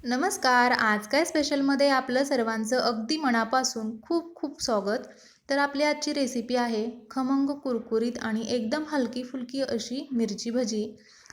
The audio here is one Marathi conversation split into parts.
नमस्कार. आज काय स्पेशलमध्ये आपलं सर्वांचं अगदी मनापासून खूप खूप स्वागत. तर आपली आजची रेसिपी आहे खमंग कुरकुरीत आणि एकदम हलकी फुलकी अशी मिरची भजी.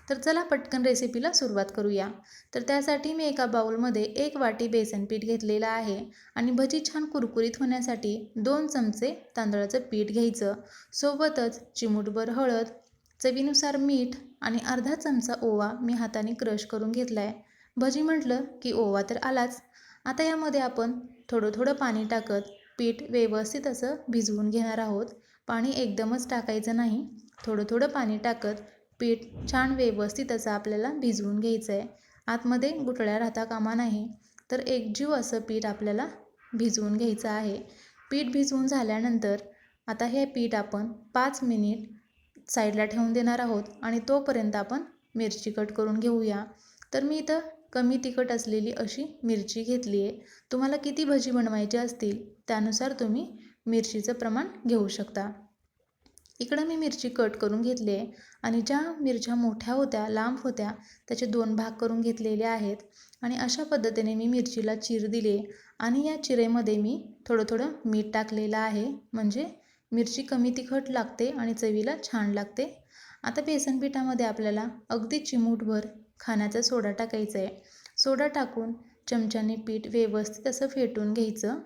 तर चला पटकन रेसिपीला सुरुवात करूया. तर त्यासाठी मी एका बाउलमध्ये एक वाटी बेसन पीठ घेतलेलं आहे आणि भजी छान कुरकुरीत होण्यासाठी दोन चमचे तांदळाचं पीठ घ्यायचं. सोबतच चिमूटभर हळद चवीनुसार मीठ आणि अर्धा चमचा ओवा मी हाताने क्रश करून घेतला आहे भजी म्हटलं की ओवा तर आलाच. आता यामध्ये आपण थोडं थोडं पाणी टाकत पीठ व्यवस्थित असं भिजवून घेणार आहोत. पाणी एकदमच टाकायचं नाही. थोडं थोडं पाणी टाकत पीठ छान व्यवस्थित असं आपल्याला भिजवून घ्यायचं आहे आतमध्ये गुठळ्या राहता कामा नाही. तर एकजीव असं पीठ आपल्याला भिजवून घ्यायचं आहे. पीठ भिजवून झाल्यानंतर आता हे पीठ आपण पाच मिनिट साईडला ठेवून देणार आहोत आणि तोपर्यंत आपण मिरची कट करून घेऊया. तर मी इथं कमी तिखट असलेली अशी मिरची घेतली आहे. तुम्हाला किती भजी बनवायची असतील त्यानुसार तुम्ही मिरचीचं प्रमाण घेऊ शकता. इकडं मी मिरची कट करून घेतली आहे आणि ज्या मिरच्या मोठ्या होत्या लांब होत्या त्याचे दोन भाग करून घेतलेले आहेत आणि अशा पद्धतीने मी मिरचीला चीर दिले आणि या चिरेमध्ये मी थोडं थोडं मीठ टाकलेलं आहे. म्हणजे मिरची कमी तिखट लागते आणि चवीला छान लागते. आता बेसन पिठामध्ये आपल्याला अगदी चिमूटभर खाण्याचा सोडा टाकायचा आहे सोडा टाकून चमच्याने पीठ व्यवस्थित असं फेटून घ्यायचं.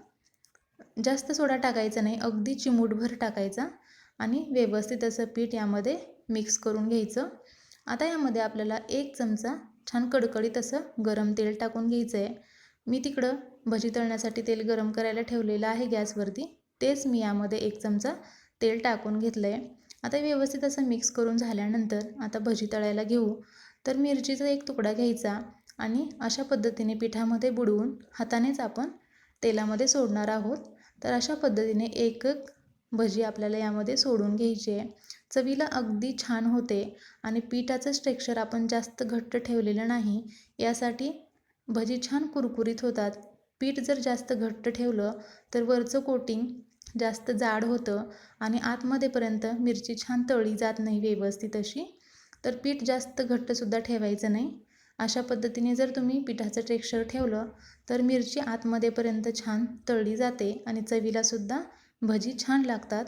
जास्त सोडा टाकायचा नाही अगदी चिमूटभर टाकायचा आणि व्यवस्थित असं पीठ यामध्ये मिक्स करून घ्यायचं. आता यामध्ये आपल्याला एक चमचा छान कडकडीत असं गरम तेल टाकून घ्यायचं आहे मी तिकडं भजी तळण्यासाठी तेल गरम करायला ठेवलेलं आहे गॅसवरती. तेच मी यामध्ये एक चमचा तेल टाकून घेतलं आहे आता व्यवस्थित असं मिक्स करून झाल्यानंतर आता भजी तळायला घेऊ. तर मिरचीचा एक तुकडा घ्यायचा आणि अशा पद्धतीने पिठामध्ये बुडवून हातानेच आपण तेलामध्ये सोडणार आहोत. तर अशा पद्धतीने एक एक भजी आपल्याला यामध्ये सोडून घ्यायची आहे. चवीला अगदी छान होते आणि पिठाचं स्ट्रेक्चर आपण जास्त घट्ट ठेवलेलं नाही यासाठी भजी छान कुरकुरीत होतात. पीठ जर जास्त घट्ट ठेवलं तर वरचं कोटिंग जास्त जाड होतं आणि आतमध्येपर्यंत मिरची छान तळी जात नाही व्यवस्थित अशी. तर पीठ जास्त घट्टसुद्धा ठेवायचं नाही. अशा पद्धतीने जर तुम्ही पिठाचं टेक्स्चर ठेवलं तर मिरची आतमध्येपर्यंत छान तळली जाते आणि चवीलासुद्धा भजी छान लागतात.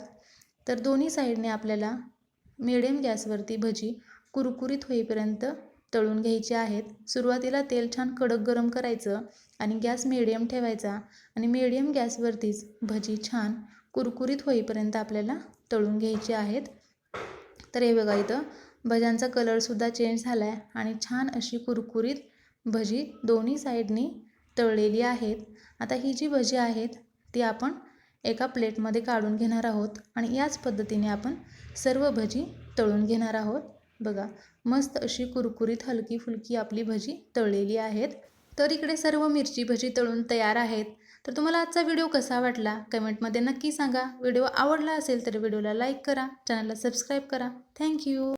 तर दोन्ही साईडने आपल्याला मिडियम गॅसवरती भजी कुरकुरीत होईपर्यंत तळून घ्यायची आहेत. सुरुवातीला तेल छान कडक गरम करायचं आणि गॅस मिडियम ठेवायचा आणि मिडियम गॅसवरतीच भजी छान कुरकुरीत होईपर्यंत आपल्याला तळून घ्यायची आहेत. तर हे बघा इथं भज्यांचा कलरसुद्धा चेंज झाला आहे आणि छान अशी कुरकुरीत भजी दोन्ही साईडनी तळलेली आहेत. आता ही जी भजी आहेत ती आपण एका प्लेटमध्ये काढून घेणार आहोत आणि याच पद्धतीने आपण सर्व भजी तळून घेणार आहोत. बघा मस्त अशी कुरकुरीत हलकी फुलकी आपली भजी तळलेली आहेत. तर इकडे सर्व मिरची भजी तळून तयार आहेत. तर तुम्हाला आजचा व्हिडिओ कसा वाटला कमेंटमध्ये नक्की सांगा. व्हिडिओ आवडला असेल तर व्हिडिओला लाईक करा चॅनलला सबस्क्राईब करा. थँक्यू